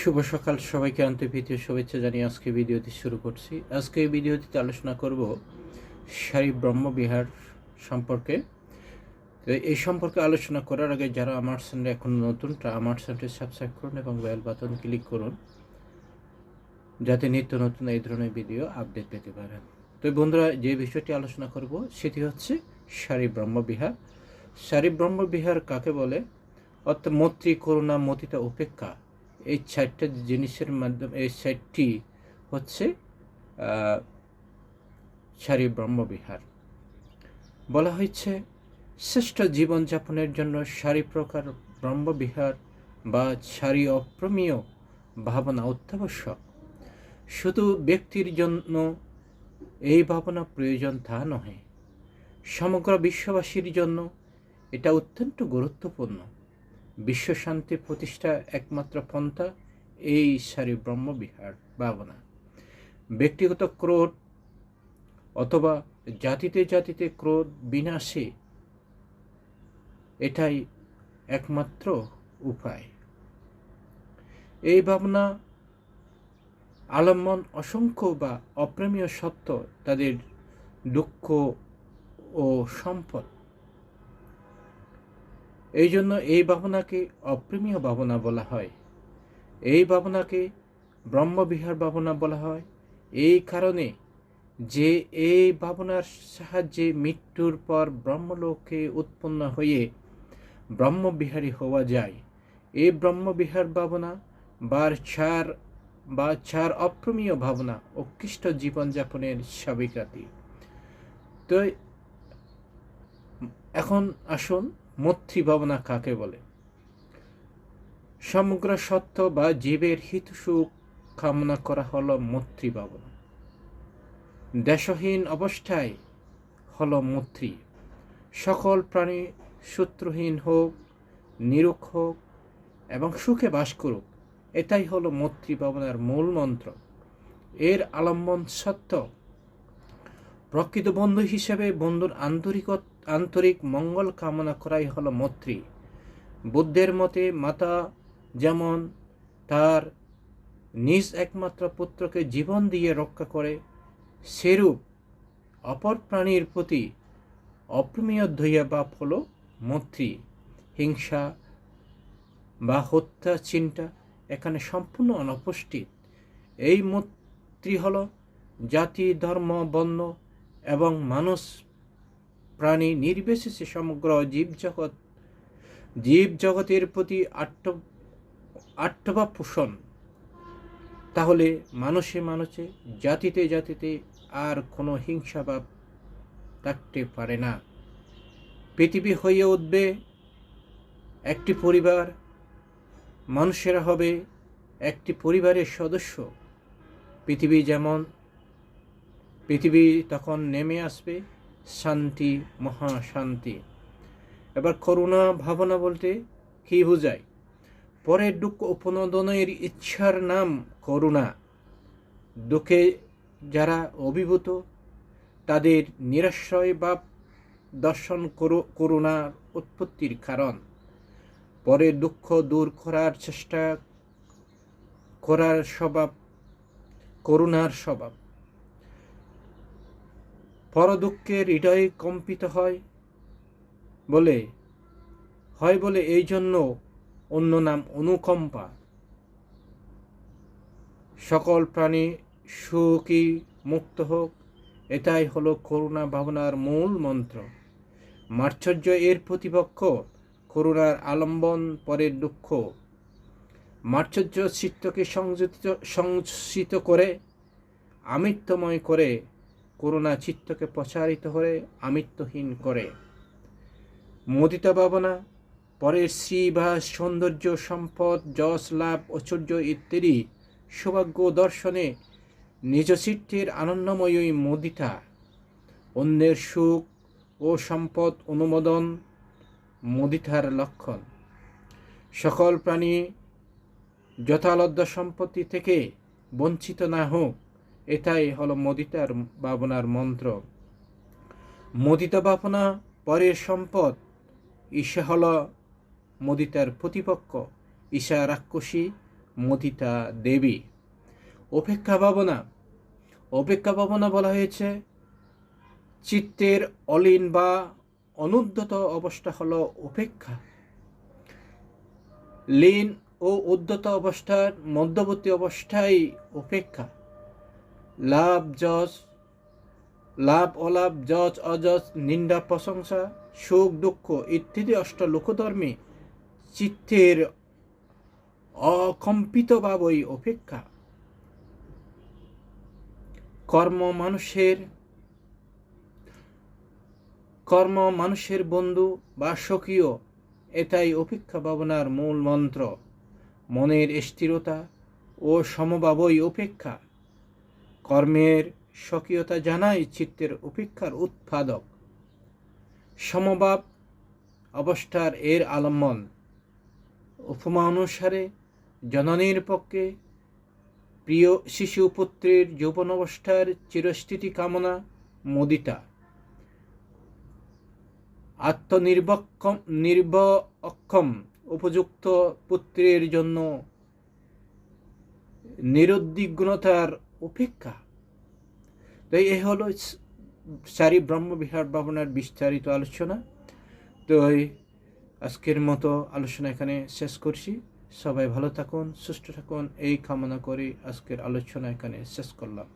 শুভ সকাল, সবাইকে আন্তর্ভীতীয় শুভেচ্ছা জানিয়ে আজকে ভিডিওটি শুরু করছি। আজকে এই ভিডিওটিতে আলোচনা করব সারি ব্রহ্মবিহার সম্পর্কে। তো এই সম্পর্কে আলোচনা করার আগে যারা আমার চ্যানেলে এখন নতুন তা আমার চ্যানেলটি সাবস্ক্রাইব করুন এবং বেল বাটন ক্লিক করুন, যাতে নিত্য নতুন এই ধরনের ভিডিও আপডেট পেতে পারেন। তো বন্ধুরা, যে বিষয়টি আলোচনা করব সেটি হচ্ছে সারি ব্রহ্মবিহার সারি ব্রহ্মবিহার কাকে বলে? অর্থাৎ মৈত্রী করুণা মতিতা উপেক্ষা। এই চারটা জিনিসের মাধ্যমে, এই চারটি হচ্ছে সারি ব্রহ্মবিহার বলা হয়েছে, শ্রেষ্ঠ জীবনযাপনের জন্য সারি প্রকার ব্রহ্মবিহার বা সারি অপ্রমেয় ভাবনা অত্যাবশ্যক। শুধু ব্যক্তির জন্য এই ভাবনা প্রয়োজন তা নহে, সমগ্র বিশ্ববাসীর জন্য এটা অত্যন্ত গুরুত্বপূর্ণ। বিশ্বশান্তি প্রতিষ্ঠা একমাত্র পন্থা এই সারি ব্রহ্মবিহার, ভাবনা। ব্যক্তিগত ক্রোধ অথবা জাতিতে জাতিতে ক্রোধ বিনাশে এটাই একমাত্র উপায়। এই ভাবনা, আলম্বন অসংখ্য বা অপ্রেমীয় সত্য তাদের দুঃখ ও সম্পদ এই জন্য এই ভাবনাকে অপ্রেমীয় ভাবনা বলা হয়। এই ভাবনাকে ব্রহ্মবিহার ভাবনা বলা হয়। এই কারণে যে এই ভাবনার সাহায্যে মৃত্যুর পর ব্রহ্মলোকে উৎপন্ন হয়ে ব্রহ্মবিহারী হওয়া যায়। এই ব্রহ্মবিহার ভাবনা বার চার, বা চার অপ্রমীয় ভাবনা উৎকৃষ্ট জীবনযাপনের সাবিকাতি তো এখন আসুন মৈত্রী ভাবনা কাকে বলে? সমগ্র সত্য বা জীবের হিত সুখ কামনা করা হল মৈত্রী ভাবনা দেশহীন অবস্থায় হল মৈত্রী সকল প্রাণী সূত্রহীন হোক নিরুখ হোক এবং সুখে বাস করুক, এটাই হলো মৈত্রী ভাবনার মূল মন্ত্র। এর আলম্বন সত্য। প্রকৃত বন্ধু হিসেবে বন্ধুর আন্তরিক আন্তরিক মঙ্গল কামনা করাই হল মৈত্রী। বুদ্ধের মতে মাতা যেমন তার নিজ একমাত্র পুত্রকে জীবন দিয়ে রক্ষা করে, সেরূপ অপর প্রাণীর প্রতি অপ্রমেয় ধৈয়া বাপ হল মৈত্রী। হিংসা বা হত্যা চিন্তা এখানে সম্পূর্ণ অনুপস্থিত। এই মৈত্রী হল জাতি, ধর্ম, বর্ণ এবং মানুষ প্রাণী নির্বিশেষে সমগ্র জীবজগৎ, জীবজগতের প্রতি আট্ট আট্টবা পোষণ তাহলে মানুষে মানুষে, জাতিতে জাতিতে আর কোনো হিংসা বা থাকতে পারে না। পৃথিবী হয়ে উঠবে একটি পরিবার, মানুষেরা হবে একটি পরিবারের সদস্য। পৃথিবী যেমন, পৃথিবী তখন নেমে আসবে। শান্তি, মহাশান্তি। এবার করুণা ভাবনা বলতে কি বোঝায়? পরের দুঃখ উপনোদনের ইচ্ছার নাম করুণা। দুঃখে যারা অভিভূত, তাদের নিরাশ্রয় বা দর্শন করুণার উৎপত্তির কারণ। পরের দুঃখ দূর করার চেষ্টা করার স্বভাব, করুণার স্বভাব। পরদুঃখে হৃদয় কম্পিত হয় বলে হয় বলে এই জন্য অন্য নাম অনুকম্পা। সকল প্রাণী সুখী মুক্ত হোক, এটাই হলো করুণা ভাবনার মূল মন্ত্র। মার্চর্য এর প্রতিপক্ষ করুণার আলম্বন পরের দুঃখ। মার্চর্য চিত্তকে সংযুক্ত সংসিত করে, আমিত্বময় করে করুণা চিত্তকে প্রচারিত করে আমিত্বহীন করে। মোদিতা ভাবনা, পরের শ্রী বা সৌন্দর্য সম্পদ, যশ, লাভ, ঐশ্বর্য ইত্যাদি সৌভাগ্য দর্শনে নিজ চিত্তের আনন্দময়ী মোদিতা। অন্যের সুখ ও সম্পদ অনুমোদন মোদিতার লক্ষণ। সকল প্রাণী যথালব্ধ সম্পত্তি থেকে বঞ্চিত না হোক এটাই হলো মদিতার ভাবনার মন্ত্র। মদিতা ভাবনা, পরের সম্পদ, ঈশা হল মদিতার প্রতিপক্ষ, ঈশা রাক্ষসী, মদিতা দেবী। অপেক্ষা ভাবনা অপেক্ষা ভাবনা বলা হয়েছে, চিত্তের অলীন বা অনুদ্যত অবস্থা হলো অপেক্ষা। লীন ও উদ্যত অবস্থার মধ্যবর্তী অবস্থায় অপেক্ষা। লাভ, যশ, লাভ, অলাভ যজ অযজ নিন্দা, প্রশংসা, সুখ, দুঃখ ইত্যাদি অষ্টলোকধর্মী চিত্তের অকম্পিত ভাবই অপেক্ষা। কর্ম মানুষের কর্ম মানুষের বন্ধু বা স্বকীয়, এটাই অপেক্ষা ভাবনার মূল মন্ত্র। মনের স্থিরতা ও সমভাবই অপেক্ষা। কর্মের স্বকীয়তা জানাই চিত্তের উপেক্ষার উৎপাদক। সমভাব অবস্থার এর আলম্বন। উপমা অনুসারে জননীর পক্ষে প্রিয় শিশু পুত্রের যৌবন অবস্থার চিরস্থিতি কামনা মোদিতা। আত্মনির্বক্ষম নির্ব অক্ষম উপযুক্ত পুত্রের জন্য নিরুদ্বিগ্নতার উপেক্ষা তো এ হলো চারি ব্রহ্মবিহার ভাবনার বিস্তারিত আলোচনা। তো আজকের মতো আলোচনা এখানে শেষ করছি। সবাই ভালো থাকুন, সুস্থ থাকুন। এই কামনা করে আজকের আলোচনা এখানে শেষ করলাম।